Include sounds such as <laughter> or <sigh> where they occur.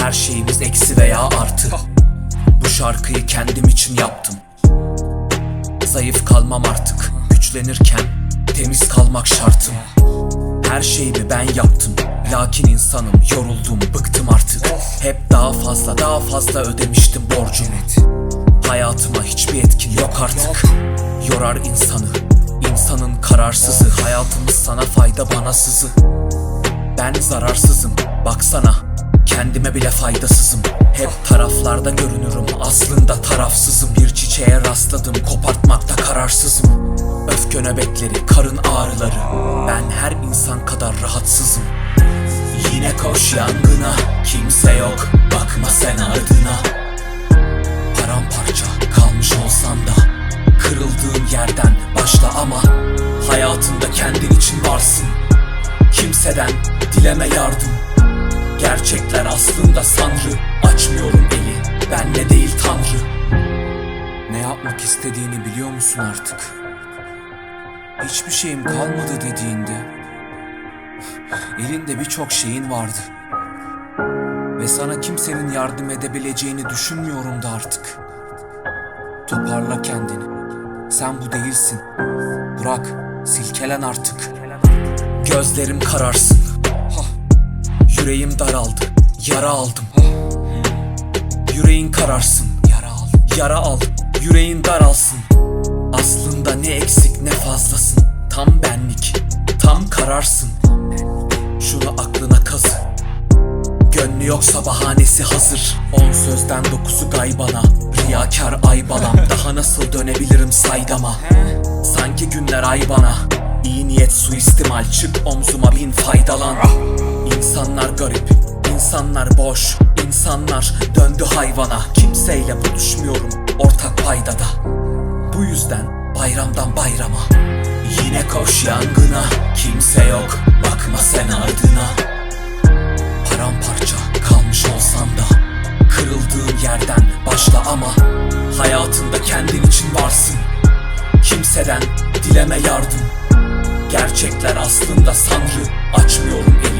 Her şeyimiz eksi veya artı. Bu şarkıyı kendim için yaptım. Zayıf kalmam artık. Güçlenirken temiz kalmak şartım. Her şeyimi ben yaptım. Lakin insanım yoruldum bıktım artık. Hep daha fazla daha fazla ödemiştim borcumu. Hayatıma hiçbir etkin yok artık. Yorar insanı. İnsanın kararsızı. Hayatımız sana fayda bana sızı. Ben zararsızım. Baksana Kendime bile faydasızım. Hep taraflarda görünürüm. Aslında tarafsızım. Bir çiçeğe rastladım. Kopartmakta kararsızım. Öfke nöbetleri, karın ağrıları. Ben her insan kadar rahatsızım. Yine koş yangına. Kimse yok. Bakma sen ardına. Paramparça kalmış olsan da Kırıldığın yerden başla ama Hayatında kendin için varsın. Kimseden dileme yardım Gerçekler aslında sanrı. Açmıyorum eli benle değil tanrı. Ne yapmak istediğini biliyor musun artık? Hiçbir şeyim kalmadı dediğinde Elinde birçok şeyin vardı. Ve sana kimsenin yardım edebileceğini düşünmüyorum da artık. Toparla kendini. Sen bu değilsin. Bırak silkelen artık. Gözlerim kararsın Yüreğim daraldı Yara aldım. Yüreğin kararsın Yara al. Yara al Yüreğin daralsın. Aslında ne eksik ne fazlasın. Tam benlik Tam kararsın. Şunu aklına kazı. Gönlü yoksa bahanesi hazır. On sözden dokuzu gaybana. Riyakar ay balam. <laughs> Daha nasıl dönebilirim saydama? Sanki günler ay bana. İyi niyet suistimal. Çık omzuma bin faydalan garip. İnsanlar boş insanlar döndü hayvana. Kimseyle buluşmuyorum ortak paydada. Bu yüzden bayramdan bayrama. Yine koş yangına Kimse yok bakma sen ardına. Paramparça kalmış olsan da Kırıldığın yerden başla ama Hayatında kendin için varsın. Kimseden dileme yardım. Gerçekler aslında sanrı Açmıyorum eli benle değil tanrı